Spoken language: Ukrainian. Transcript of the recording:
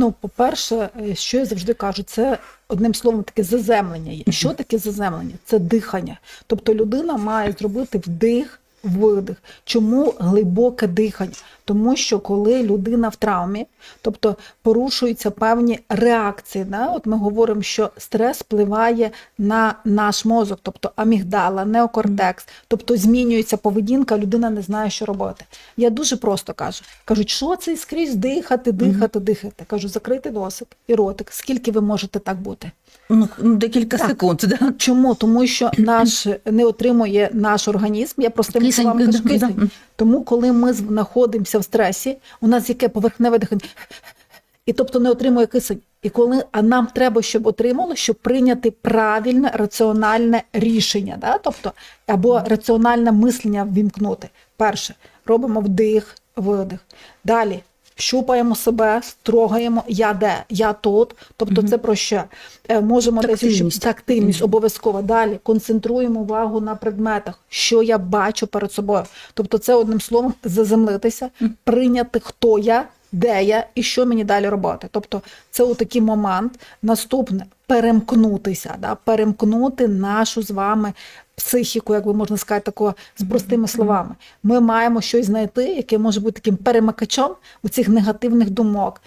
Ну, по-перше, е, що я завжди кажу, це одним словом таке заземлення. Що таке заземлення? Це дихання. Тобто людина має зробити вдих, видих. Чому глибоке дихання? Тому що коли людина в травмі, тобто порушуються певні реакції. Да? От ми говоримо, що стрес впливає на наш мозок, тобто амігдала, неокортекс, тобто змінюється поведінка, людина не знає, що робити. Я дуже просто кажу: кажуть, що це скрізь дихати, дихати, дихати. Кажу, закрити носик і ротик. Скільки ви можете так бути? Ну, ну, декілька секунд, да? Чому? Тому що наш не отримує наш організм. Я простими Словами кажу кисень. Тому, коли ми знаходимося в стресі, у нас яке поверхневе дихання, і тобто не отримує кисень. І коли а нам треба, щоб отримало, щоб прийняти правильне раціональне рішення, да? тобто або раціональне мислення ввімкнути. Перше, робимо вдих, видих. Далі щупаємо себе, строгаємо я де, я тут. Тобто, це про що? Е, Можемо десь Тактильність. тактильність обов'язково. Далі концентруємо увагу на предметах, що я бачу перед собою. Тобто, це одним словом заземлитися, прийняти, хто я, де я і що мені далі робити. Тобто, це такий момент. Наступне перемкнутися, да? перемкнути нашу з вами психіку, як би можна сказати, тако з простими словами. Ми маємо щось знайти, яке може бути таким перемикачом у цих негативних думок.